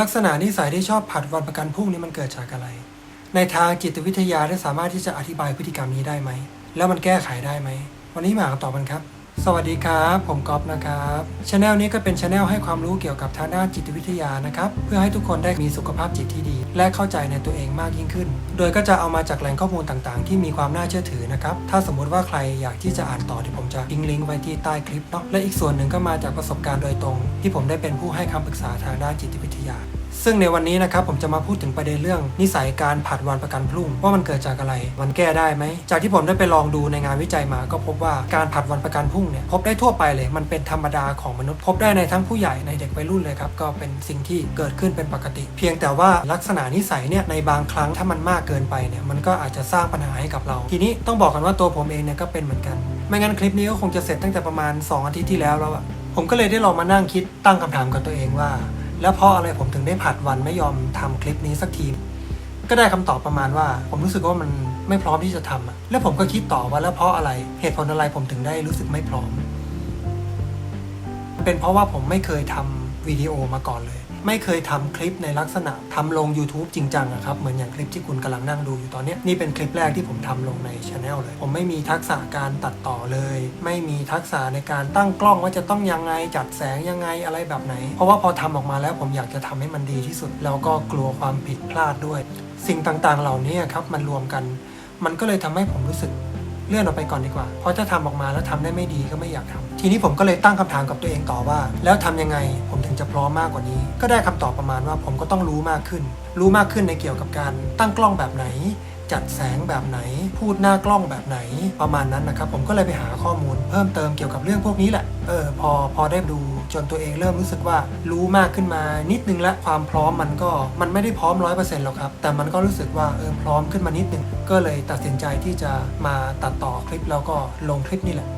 ลักษณะนิสัยที่ชอบผัดวันประกันพรุ่งนี้มันเกิดจากอะไร ในทางจิตวิทยาได้สามารถที่จะอธิบายพฤติกรรมนี้ได้ไหม แล้วมันแก้ไขได้ไหม วันนี้มาคำตอบกันครับ สวัสดีครับ ผมก๊อฟนะครับช anel นี้ก็เป็นช anel ให้ความรู้เกี่ยวกับทางด้านจิตวิทยานะครับ เพื่อให้ทุกคนได้มีสุขภาพจิตที่ดี และเข้าใจในตัวเองมากยิ่งขึ้น โดยก็จะเอามาจากแหล่งข้อมูลต่างๆ ที่มีความน่าเชื่อถือนะครับ ถ้าสมมุติว่าใครอยากที่จะอ่านต่อเดี๋ยวผมจะทิ้งลิงก์ไว้ที่ใต้คลิปเนาะ และอีกส่วนหนึ่งก็มาจากประสบการณ์โดยตรง ที่ผมได้เป็นผู้ให้คำปรึกษาทางด้านจิตวิทยา ซึ่งในวันนี้นะครับผมจะมาพูดถึงประเด็นเรื่องนิสัยการผัดวันประกันพรุ่งว่ามันเกิดจากอะไร มันแก้ได้ไหม จากที่ผมได้ไปลองดูในงานวิจัยมา ก็พบว่าการผัดวันประกันพรุ่งเนี่ยพบได้ทั่วไปเลย มันเป็นธรรมดาของมนุษย์ พบได้ในทั้งผู้ใหญ่ในเด็กวัยรุ่นเลยครับก็เป็นสิ่งที่เกิดขึ้นเป็นปกติ เพียงแต่ว่าลักษณะนิสัยเนี่ยในบางครั้งถ้ามันมากเกินไปเนี่ยมันก็อาจจะสร้างปัญหาให้กับเรา ทีนี้ต้องบอกกันว่าตัวผมเองเนี่ยก็เป็นเหมือนกัน ไม่งั้นคลิปนี้ก็คงจะเสร็จตั้งแต่ประมาณ 2 อาทิตย์ที่แล้วแล้วอะผมก็เลยได้ลองมานั่งคิดตั้งคำถามกับตัวเองว่า แล้วเพราะอะไรผมถึงได้ผัดวันไม่ยอมทำคลิปนี้สักที ก็ได้คำตอบประมาณว่า ผมรู้สึกว่ามันไม่พร้อมที่จะทำอะแล้วผมก็คิดต่อว่าแล้วเพราะอะไรเหตุผลอะไรผมถึงได้รู้สึกไม่พร้อม เป็นเพราะว่าผมไม่เคยทำวิดีโอมาก่อนเลย ไม่เคยทำคลิปในลักษณะทำลง YouTube จริงจังอะครับเหมือนอย่างคลิปที่คุณกำลังนั่งดูอยู่ตอนนี้นี่เป็นคลิปแรกที่ผมทำลงในช anel เลย ผมไม่มีทักษะการตัดต่อเลย ไม่มีทักษะในการตั้งกล้องว่าจะต้องยังไงจัดแสงยังไงอะไรแบบไหน เพราะว่าพอทำออกมาแล้วผมอยากจะทำให้มันดีที่สุด แล้วก็กลัวความผิดพลาดด้วย สิ่งต่างๆ เหล่านี้ครับมันรวมกัน มันก็เลยทำให้ผมรู้สึก เลื่อนออกไปก่อนดีกว่า เพราะถ้าทำออกมาแล้วทำได้ไม่ดีก็ไม่อยากทำทีนี้ผมก็เลยตั้งคำถามกับตัวเองต่อว่า แล้วทำยังไงผมถึงจะพร้อมมากกว่านี้ ก็ได้คำตอบประมาณว่าผมก็ต้องรู้มากขึ้น รู้มากขึ้นในเกี่ยวกับการตั้งกล้องแบบไหน จัดแสงแบบไหน พูดหน้ากล้องแบบไหนประมาณนั้นนะครับ ผมก็เลยไปหาข้อมูล เพิ่มเติมเกี่ยวกับเรื่องพวกนี้แหละเออพอพอได้ดูจนตัวเองเริ่มรู้สึกว่ารู้มากขึ้นมานิดนึงและความพร้อมมันก็มันไม่ได้พร้อมร้อยเปอร์เซ็นต์หรอกครับ แต่มันก็รู้สึกว่าเออพร้อมขึ้นมานิดนึงก็เลยตัดสินใจที่จะมาตัดต่อคลิปแล้วก็ลงคลิปนี่แหละ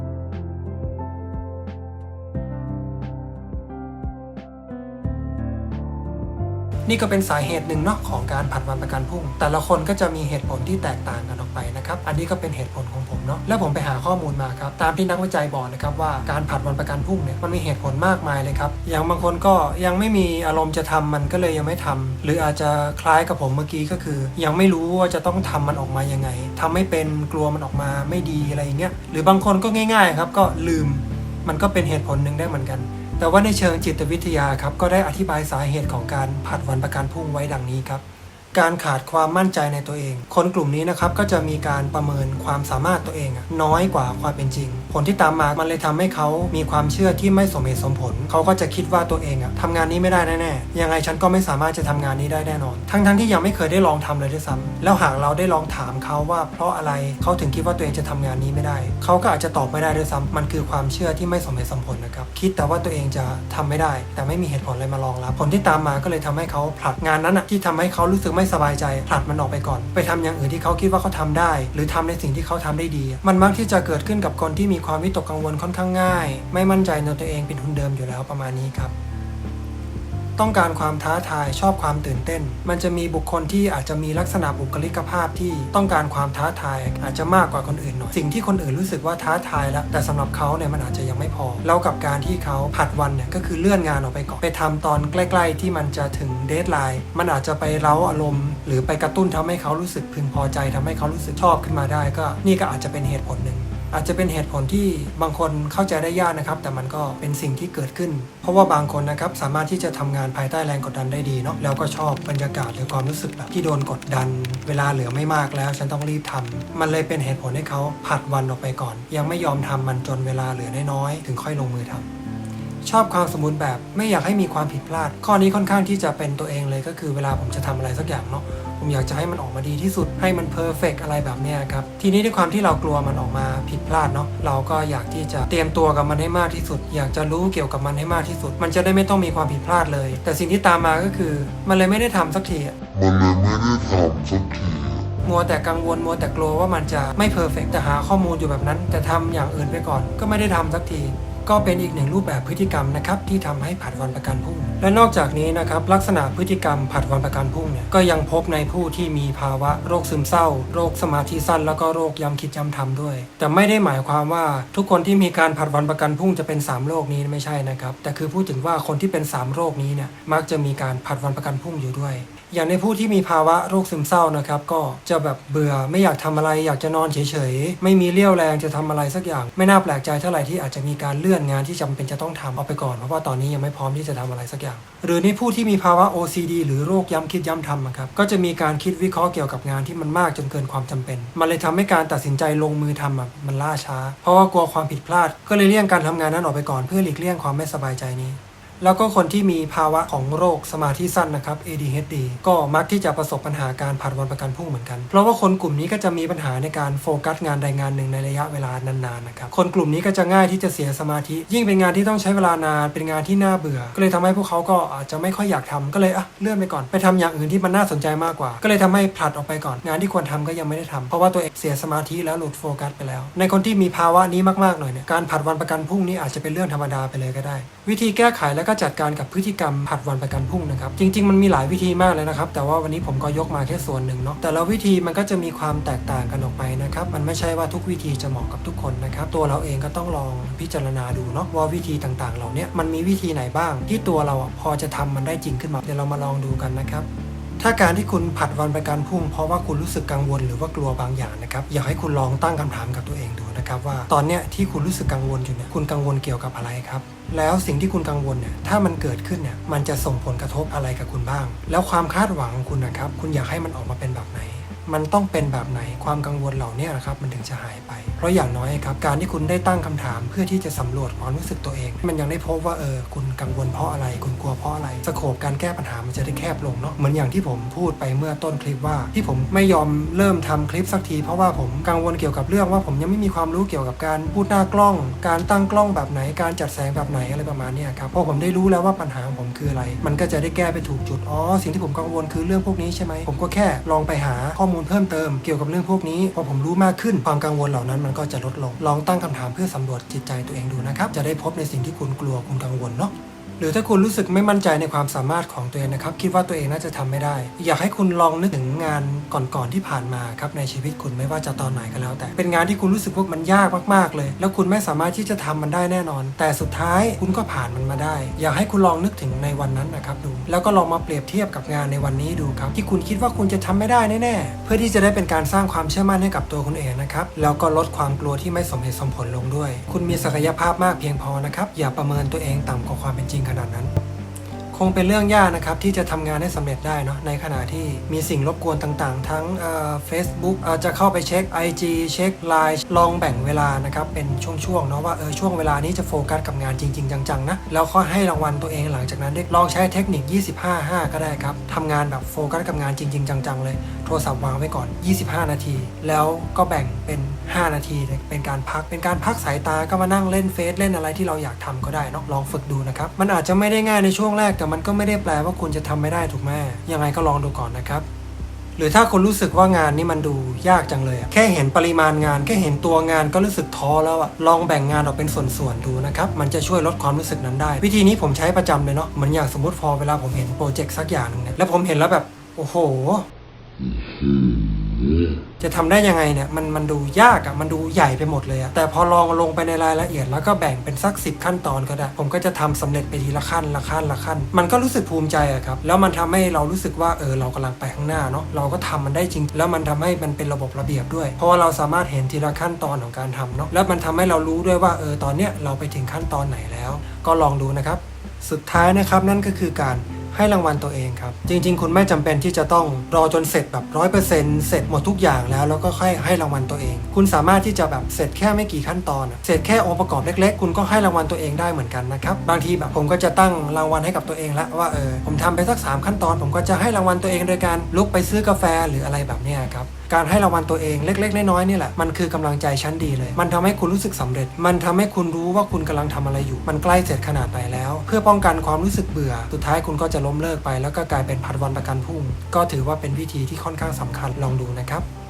นี่ก็เป็นสาเหตุหนึ่งเนาะของการผัดวันประกันพรุ่ง แต่ละคนก็จะมีเหตุผลที่แตกต่างกันออกไปนะครับอันนี้ก็เป็นเหตุผลของผมเนาะแล้วผมไปหาข้อมูลมาครับตามที่นักวิจัยบอกนะครับว่าการผัดวันประกันพรุ่งเนี่ยมันมีเหตุผลมากมายเลยครับอย่างบางคนก็ยังไม่มีอารมณ์จะทำมันก็เลยยังไม่ทำหรืออาจจะคล้ายกับผมเมื่อกี้ก็คือ ยังไม่รู้ว่าจะต้องทำมันออกมายังไงทำไม่เป็นกลัวมันออกมาไม่ดีอะไรอย่างเงี้ยหรือบางคนก็ง่าย ๆ ครับก็ลืมมันก็เป็นเหตุผลหนึ่งได้เหมือนกัน แต่ว่าในเชิงจิตวิทยาครับก็ได้อธิบายสาเหตุของการผัดวันประกันพรุ่งไว้ดังนี้ครับ การขาดความมั่นใจในตัวเอง คนกลุ่มนี้นะครับก็จะมีการประเมินความสามารถตัวเองน้อยกว่าความเป็นจริง ผลที่ตามมา มันเลยทำให้เขามีความเชื่อที่ไม่สมเหตุสมผล เขาก็จะคิดว่าตัวเองอะทำงานนี้ไม่ได้แน่ๆ ยังไงฉันก็ไม่สามารถจะทำงานนี้ได้แน่นอน ทั้งๆที่ยังไม่เคยได้ลองทำเลยด้วยซ้ำแล้วหากเราได้ลองถามเขาว่า เพราะอะไรเขาถึงคิดว่าตัวเองจะทำงานนี้ไม่ได้ เขาก็อาจจะตอบไม่ได้ด้วยซ้ำมันคือความเชื่อที่ไม่สมเหตุสมผลนะครับ คิดแต่ว่าตัวเองจะทำไม่ได้ แต่ไม่มีเหตุผลอะไรมารองรับ ผลที่ตามมาก็เลยทำให้เขาผลัดงานนั้นอะที่ทำให้เขารู้สึกไม่สบายใจผลัดมันออกไปก่อน ไปทำอย่างอื่นที่เขาคิดว่าเขาทำได้ หรือทำในสิ่งที่เขาทำได้ดี มันมักที่จะเกิดขึ้นกับคนที่มีความวิตกกังวลค่อนข้างง่าย ไม่มั่นใจในตัวเองเป็นทุนเดิมอยู่แล้วประมาณนี้ครับ ต้องการความท้าทายชอบความตื่นเต้น มันจะมีบุคคลที่อาจจะมีลักษณะบุคลิกภาพที่ต้องการความท้าทาย อาจจะมากกว่าคนอื่นหน่อยสิ่งที่คนอื่นรู้สึกว่าท้าทายแล้ว แต่สำหรับเขาเนี่ยมันอาจจะยังไม่พอแล้วกับการที่เขาผัดวันเนี่ยก็คือเลื่อนงานออกไปก่อนไปทำตอนใกล้ ๆ ที่มันจะถึงเดทไลน์มันอาจจะไปเร้าอารมณ์ หรือไปกระตุ้นทำให้เขารู้สึกพึงพอใจทำให้เขารู้สึกชอบขึ้นมาได้ ก็นี่ก็อาจจะเป็นเหตุผลหนึ่ง อาจจะเป็นเหตุผลที่บางคนเข้าใจได้ยากนะครับ แต่มันก็เป็นสิ่งที่เกิดขึ้น เพราะว่าบางคนนะครับสามารถที่จะทำงานภายใต้แรงกดดันได้ดีเนาะแล้วก็ชอบบรรยากาศหรือความรู้สึกแบบที่โดนกดดัน เวลาเหลือไม่มากแล้ว ฉันต้องรีบทำมันเลยเป็นเหตุผลให้เขาผัดวันออกไปก่อน ยังไม่ยอมทำมันจนเวลาเหลือน้อยๆถึงค่อยลงมือทำ ชอบความสมบูรณ์แบบ ไม่อยากให้มีความผิดพลาด ข้อนี้ค่อนข้างที่จะเป็นตัวเองเลยก็คือเวลาผมจะทำอะไรสักอย่างเนาะผมอยากจะให้มันออกมาดีที่สุดให้มันเพอร์เฟกอะไรแบบเนี้ยครับทีนี้ด้วยความที่เรากลัวมันออกมาผิดพลาดเนาะเราก็อยากที่จะเตรียมตัวกับมันให้มากที่สุด อยากจะรู้เกี่ยวกับมันให้มากที่สุด มันจะได้ไม่ต้องมีความผิดพลาดเลย แต่สิ่งที่ตามมาก็คือ มันเลยไม่ได้ทำสักทีอะมันเลยไม่ได้ทำสักทีมัวแต่กังวลมัวแต่กลัวว่ามันจะไม่เพอร์เฟกแต่หาข้อมูลอยู่แบบนั้น แต่ทำอย่างอื่นไปก่อน ก็ไม่ได้ทำสักที ก็เป็นอีกหนึ่งรูปแบบพฤติกรรมนะครับที่ทำให้ผัดวันประกันพรุ่ง และนอกจากนี้นะครับลักษณะพฤติกรรมผัดวันประกันพรุ่งเนี่ยก็ยังพบในผู้ที่มีภาวะโรคซึมเศร้า โรคสมาธิสั้น แล้วก็โรคย้ำคิดย้ำทำด้วย แต่ไม่ได้หมายความว่าทุกคนที่มีการผัดวันประกันพรุ่งจะเป็นสามโรคนี้ไม่ใช่นะครับแต่คือพูดถึงว่าคนที่เป็นสามโรคนี้เนี่ยมักจะมีการผัดวันประกันพรุ่งอยู่ด้วยอย่างในผู้ที่มีภาวะโรคซึมเศร้านะครับ ก็จะแบบเบื่อไม่อยากทำอะไรอยากจะนอนเฉยๆ ไม่มีเรี่ยวแรงจะทำอะไรสักอย่าง ไม่น่าแปลกใจเท่าไหร่ที่อาจจะมีการเลื่อนงานที่จำเป็นจะต้องทำเอาไปก่อนเพราะว่าตอนนี้ยังไม่พร้อมที่จะทำอะไรสักอย่าง หรือในผู้ที่มีภาวะ OCD หรือโรคย้ำคิดย้ำทำครับก็จะมีการคิดวิเคราะห์เกี่ยวกับงานที่มันมากจนเกินความจำเป็น มันเลยทำให้การตัดสินใจลงมือทำอะมันล่าช้า เพราะว่ากลัวความผิดพลาด ก็เลยเลี่ยงการทำงานนั้นออกไปก่อนเพื่อหลีกเลี่ยงความไม่สบายใจนี้ แล้วก็คนที่มีภาวะของโรคสมาธิสั้นนะครับ ADHD ก็มักที่จะประสบปัญหาการผัดวันประกันพรุ่งเหมือนกัน เพราะว่าคนกลุ่มนี้ก็จะมีปัญหาในการโฟกัสงานใดงานหนึ่งในระยะเวลานานๆนะครับ คนกลุ่มนี้ก็จะง่ายที่จะเสียสมาธิ ยิ่งเป็นงานที่ต้องใช้เวลานาน เป็นงานที่น่าเบื่อ ก็เลยทำให้พวกเขาก็อาจจะไม่ค่อยอยากทำก็เลยอะเลื่อนไปก่อน ไปทำอย่างอื่นที่มันน่าสนใจมากกว่า ก็เลยทำให้ผลัดออกไปก่อน งานที่ควรทำก็ยังไม่ได้ทำเพราะว่าตัวเองเสียสมาธิแล้วหลุดโฟกัสไปแล้ว ในคนที่มีภาวะนี้มากๆหน่อยเนี่ย การผัดวันประกันพรุ่งนี้อาจจะเป็นเรื่องธรรมดาไปเลยก็ได้ วิธีแก้ไขแล้วก็จัดการกับพฤติกรรมผัดวันประกันพรุ่งนะครับ จริง ๆ มันมีหลายวิธีมากเลยนะครับ แต่ว่าวันนี้ผมก็ยกมาแค่ส่วนหนึ่งเนาะแต่ละวิธีมันก็จะมีความแตกต่างกันออกไปนะครับ มันไม่ใช่ว่าทุกวิธีจะเหมาะกับทุกคนนะครับ ตัวเราเองก็ต้องลองพิจารณาดูเนาะว่าวิธีต่างๆ เหล่านี้มันมีวิธีไหนบ้าง ที่ตัวเราอะพอจะทำมันได้จริงขึ้นมาเดี๋ยวเรามาลองดูกันนะครับ ถ้าการที่คุณผัดวันประกันพรุ่ง เพราะว่าคุณรู้สึกกังวลหรือว่ากลัวบางอย่างนะครับอยากให้คุณลองตั้งคำถามกับตัวเองดูนะครับว่าตอนเนี้ยที่คุณรู้สึกกังวลอยู่เนี่ยคุณกังวลเกี่ยวกับอะไรครับ แล้วสิ่งที่คุณกังวลเนี่ยถ้ามันเกิดขึ้นเนี่ยมันจะส่งผลกระทบอะไรกับคุณบ้าง แล้วความคาดหวังของคุณนะครับคุณอยากให้มันออกมาเป็นแบบไหน มันต้องเป็นแบบไหนความกังวลเหล่านี้นะครับมันถึงจะหายไป เพราะอย่างน้อยครับการที่คุณได้ตั้งคำถามเพื่อที่จะสำรวจความรู้สึกตัวเอง มันยังได้พบว่าเออคุณกังวลเพราะอะไร คุณกลัวเพราะอะไรสโคปการแก้ปัญหามันจะได้แคบลงเนาะเหมือนอย่างที่ผมพูดไปเมื่อต้นคลิปว่า ที่ผมไม่ยอมเริ่มทำคลิปสักที เพราะว่าผมกังวลเกี่ยวกับเรื่องว่าผมยังไม่มีความรู้เกี่ยวกับการพูดหน้ากล้อง การตั้งกล้องแบบไหนการจัดแสงแบบไหนอะไรประมาณนี้ครับพอผมได้รู้แล้วว่าปัญหาของผมคืออะไร มันก็จะได้แก้ไปถูกจุดอ๋อสิ่งที่ผมกังวลคือเรื่องพวกนี้ใช่ไหมผมก็แค่ลองไปหาข้อมูลเพิ่มเติมเกี่ยวกับเรื่องพวกนี้พอผมรู้มากขึ้นความกังวลเหล่านั้นมันก็จะลดลง ลองตั้งคำถามเพื่อสำรวจจิตใจตัวเองดูนะครับ จะได้พบในสิ่งที่คุณกลัวคุณกังวลเนาะ หรือถ้าคุณรู้สึกไม่มั่นใจในความสามารถของตัวเองนะครับ คิดว่าตัวเองน่าจะทำไม่ได้ อยากให้คุณลองนึกถึงงานก่อนๆที่ผ่านมาครับในชีวิตคุณไม่ว่าจะตอนไหนก็แล้ว แต่เป็นงานที่คุณรู้สึกว่ามันยากมากๆเลย แล้วคุณไม่สามารถที่จะทำมันได้แน่นอน แต่สุดท้ายคุณก็ผ่านมันมาได้ อยากให้คุณลองนึกถึงในวันนั้นนะครับดู แล้วก็ลองมาเปรียบเทียบกับงานในวันนี้ดูครับ ที่คุณคิดว่าคุณจะทำไม่ได้แน่ๆเพื่อที่จะได้เป็นการสร้างความเชื่อมั่นให้กับตัวคุณเองนะครับแล้วก็ลดความกลัวที่ไม่สมเหตุสมผลลงด้วย คุณมีศักยภาพมากเพียงพอนะครับอย่าประเมินตัวเองต่ำกว่าความเป็นจริงขนาดนั้น คงเป็นเรื่องยากนะครับ ที่จะทำงานให้สำเร็จได้เนาะในขณะที่มีสิ่งรบกวนต่างๆ ทั้งเฟซบุ๊กจะเข้าไปเช็ค IG เช็ค Line ลองแบ่งเวลานะครับเป็นช่วงๆเนาะว่าเออช่วงเวลานี้จะโฟกัสกับงานจริง ๆ จังๆนะแล้วก็ให้รางวัลตัวเองหลังจากนั้นลองใช้เทคนิค 25-5 ก็ได้ครับทำงานแบบโฟกัสกับงานจริง ๆ จังๆเลยโทรศัพท์วางไว้ก่อน 25 นาที แล้วก็แบ่งเป็น 5 นาทีเป็นการพักเป็นการพักสายตาก็มานั่งเล่นเฟซเล่นอะไรที่เราอยากทำก็ได้นาะลองฝึกดูนะครับ มันอาจจะไม่ได้ง่ายในช่วงแรกแต่มันก็ไม่ได้แปลว่าคุณจะทำไม่ได้ถูกไหมยังไงก็ลองดูก่อนนะครับหรือถ้าคุณรู้สึกว่างานนี้มันดูยากจังเลยแค่เห็นปริมาณงาน แค่เห็นตัวงานก็รู้สึกท้อแล้วอะลองแบ่งงานออกเป็นส่วนๆดูนะครับ มันจะช่วยลดความรู้สึกนั้นได้ วิธีนี้ผมใช้ประจำเลยเนาะเหมือนอย่างสมมติพอเวลาผมเห็นโปรเจกต์สักอย่างนึงเนี่ยแล้วผมเห็นแล้วแบบ โอ้โห จะทำได้ยังไงเนี่ยมันมันดูยากอะ่ะมันดูใหญ่ไปหมดเลยอะแต่พอลองลงไปในรายละเอียด แล้วก็แบ่งเป็นสักสิบขั้นตอนก็ได้ ผมก็จะทำสำเร็จไปทีละขั้นละขั้นละขั้น มันก็รู้สึกภูมิใจอะครับแล้วมันทำให้เรารู้สึกว่าเออเรากำลังไปข้างหน้าเนาะเราก็ทำมันได้จริง แล้วมันทำให้มันเป็นระบบระเบียบด้วย เพราะว่าเราสามารถเห็นทีละขั้นตอนของการทำเนาะแล้วมันทำให้เรารู้ด้วยว่าเออตอนเนี้ยเราไปถึงขั้นตอนไหนแล้ว ก็ลองดูนะครับ สุดท้ายนะครับนั่นก็คือการ ให้รางวัลตัวเองครับ จริง ๆ คุณไม่จำเป็นที่จะต้องรอจนเสร็จแบบร้อยเปอร์เซ็นต์เสร็จหมดทุกอย่างแล้วแล้วก็ค่อยให้รางวัลตัวเอง คุณสามารถที่จะแบบเสร็จแค่ไม่กี่ขั้นตอน เสร็จแค่องค์ประกอบเล็ก ๆ คุณก็ให้รางวัลตัวเองได้เหมือนกันนะครับบางทีแบบผมก็จะตั้งรางวัลให้กับตัวเองแล้วว่าเออผมทำไปสักสามขั้นตอน ผมก็จะให้รางวัลตัวเองโดยการลุกไปซื้อกาแฟหรืออะไรแบบนี้ครับการให้รางวัลตัวเองเล็ก ๆ น้อยๆนี่แหละมันคือกำลังใจชั้นดีเลย มันทำให้คุณรู้สึกสำเร็จ มันทำให้คุณรู้ว่าคุณกำลังทำอะไรอยู่ มันใกล้เสร็จขนาดไหนแล้ว เพื่อป้องกันความรู้สึกเบื่อ สุดท้ายคุณก็จะล้มเลิกไป แล้วก็กลายเป็นผัดวันประกันพรุ่ง ก็ถือว่าเป็นวิธีที่ค่อนข้างสำคัญลองดูนะครับ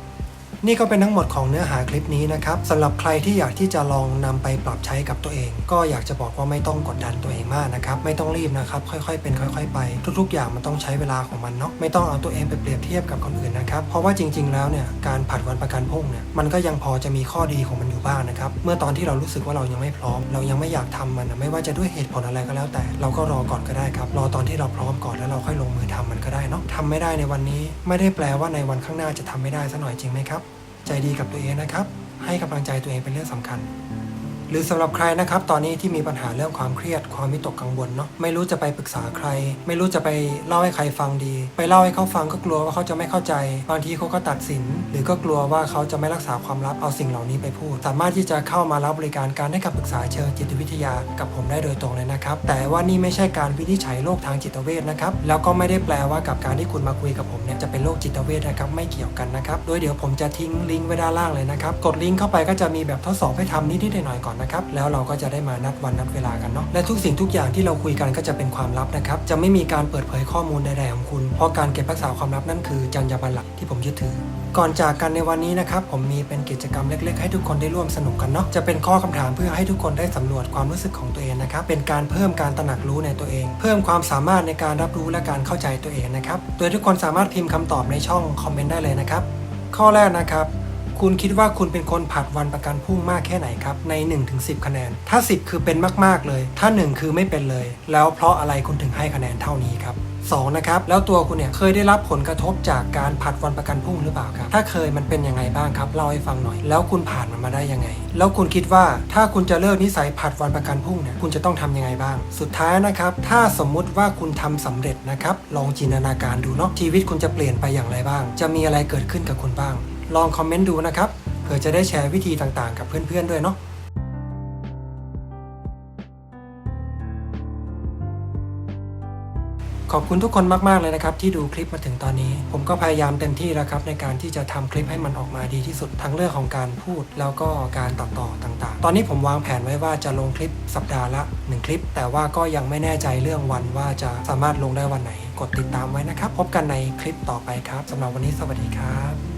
นี่ก็เป็นทั้งหมดของเนื้อหาคลิปนี้นะครับสำหรับใครที่อยากที่จะลองนำไปปรับใช้กับตัวเอง ก็อยากจะบอกว่าไม่ต้องกดดันตัวเองมากนะครับไม่ต้องรีบนะครับค่อยๆ เป็นค่อย ๆ ไป ทุก ๆ อย่างมันต้องใช้เวลาของมันเนาะไม่ต้องเอาตัวเองไปเปรียบเทียบกับคนอื่นนะครับเพราะว่าจริง ๆ แล้วเนี่ยการผัดวันประกันพรุ่งเนี่ยมันก็ยังพอจะมีข้อดีของมันอยู่บ้างนะครับเมื่อตอนที่เรารู้สึกว่าเรายังไม่พร้อม เรายังไม่อยากทำมันไม่ว่าจะด้วยเหตุผลอะไรก็แล้วแต่ เราก็รอก่อนก็ได้ครับรอตอนที่เราพร้อมก่อนแล้วเราค่อยลงมือทำมันก็ได้เนาะทำไม่ได้ในวันนี้ ไม่ได้แปลว่าในวันข้างหน้าจะทำไม่ได้ซะหน่อยจริงไหมครับ ใจดีกับตัวเองนะครับ ให้กำลังใจตัวเองเป็นเรื่องสำคัญ หรือสำหรับใครนะครับตอนนี้ที่มีปัญหาเรื่องความเครียดความวิตกกังวลเนาะไม่รู้จะไปปรึกษาใคร ไม่รู้จะไปเล่าให้ใครฟังดี ไปเล่าให้เขาฟังก็กลัวว่าเขาจะไม่เข้าใจ บางทีเขาก็ตัดสิน หรือก็กลัวว่าเขาจะไม่รักษาความลับเอาสิ่งเหล่านี้ไปพูด สามารถที่จะเข้ามารับบริการการให้คำปรึกษาเชิงจิตวิทยากับผมได้โดยตรงเลยนะครับแต่ว่านี่ไม่ใช่การวินิจฉัยโรคทางจิตเวชนะครับแล้วก็ไม่ได้แปลว่ากับการที่คุณมาคุยกับผมเนี่ยจะเป็นโรคจิตเวชนะครับไม่เกี่ยวกันนะครับโดยเดี๋ยวผมจะทิ้งลิงก์ไว้ด้านล่างเลยนะครับกดลิงก์เข้าไปก็จะมีแบบทดสอบให้ทำนิดๆหน่อยๆก่อนนะครับ แล้วเราก็จะได้มานัดวันนัดเวลากันเนาะ และทุกสิ่งทุกอย่างที่เราคุยกันก็จะเป็นความลับนะครับ จะไม่มีการเปิดเผยข้อมูลใดๆของคุณ เพราะการเก็บรักษาความลับนั่นคือจรรยาบรรณหลักที่ผมยึดถือ ก่อนจากกันในวันนี้นะครับ ผมมีเป็นกิจกรรมเล็ก ๆ ให้ทุกคนได้ร่วมสนุกกันเนาะ จะเป็นข้อคำถามเพื่อให้ทุกคนได้สำรวจความรู้สึกของตัวเองนะครับ เป็นการเพิ่มการตระหนักรู้ในตัวเอง เพิ่มความสามารถในการรับรู้และการเข้าใจตัวเองนะครับ โดยทุกคนสามารถพิมพ์คำตอบในช่องคอมเมนต์ได้เลยนะครับ ข้อแรกนะครับ คุณคิดว่าคุณเป็นคนผัดวันประกันพรุ่งมากแค่ไหนครับใน 1-10 คะแนน ถ้า 10 คือเป็นมากๆเลย ถ้า 1 คือไม่เป็นเลย แล้วเพราะอะไรคุณถึงให้คะแนนเท่านี้ครับ2นะครับแล้วตัวคุณเนี่ยเคยได้รับผลกระทบจากการผัดวันประกันพรุ่งหรือเปล่าครับ ถ้าเคยมันเป็นยังไงบ้างครับเล่าให้ฟังหน่อย แล้วคุณผ่านมันมาได้ยังไง แล้วคุณคิดว่าถ้าคุณจะเลิกนิสัยผัดวันประกันพรุ่งเนี่ยคุณจะต้องทำยังไงบ้าง สุดท้ายนะครับ ถ้าสมมุติว่าคุณทำสำเร็จนะครับลองจินตนาการดูเนาะชีวิตคุณจะเปลี่ยนไปอย่างไรบ้าง จะมีอะไรเกิดขึ้นกับคุณบ้าง ลองคอมเมนต์ดูนะครับเผื่อจะได้แชร์วิธีต่างๆ กับเพื่อนๆด้วยเนาะขอบคุณทุกคนมากๆเลยนะครับ ที่ดูคลิปมาถึงตอนนี้ ผมก็พยายามเต็มที่แล้วครับ ในการที่จะทำคลิปให้มันออกมาดีที่สุดทั้งเรื่องของการพูด แล้วก็การตัดต่อต่าง ๆ ตอนนี้ผมวางแผนไว้ว่าจะลงคลิปสัปดาห์ละ 1 คลิป แต่ว่าก็ยังไม่แน่ใจเรื่องวันว่าจะสามารถลงได้วันไหน กดติดตามไว้นะครับ พบกันในคลิปต่อไปครับสำหรับวันนี้สวัสดีครับ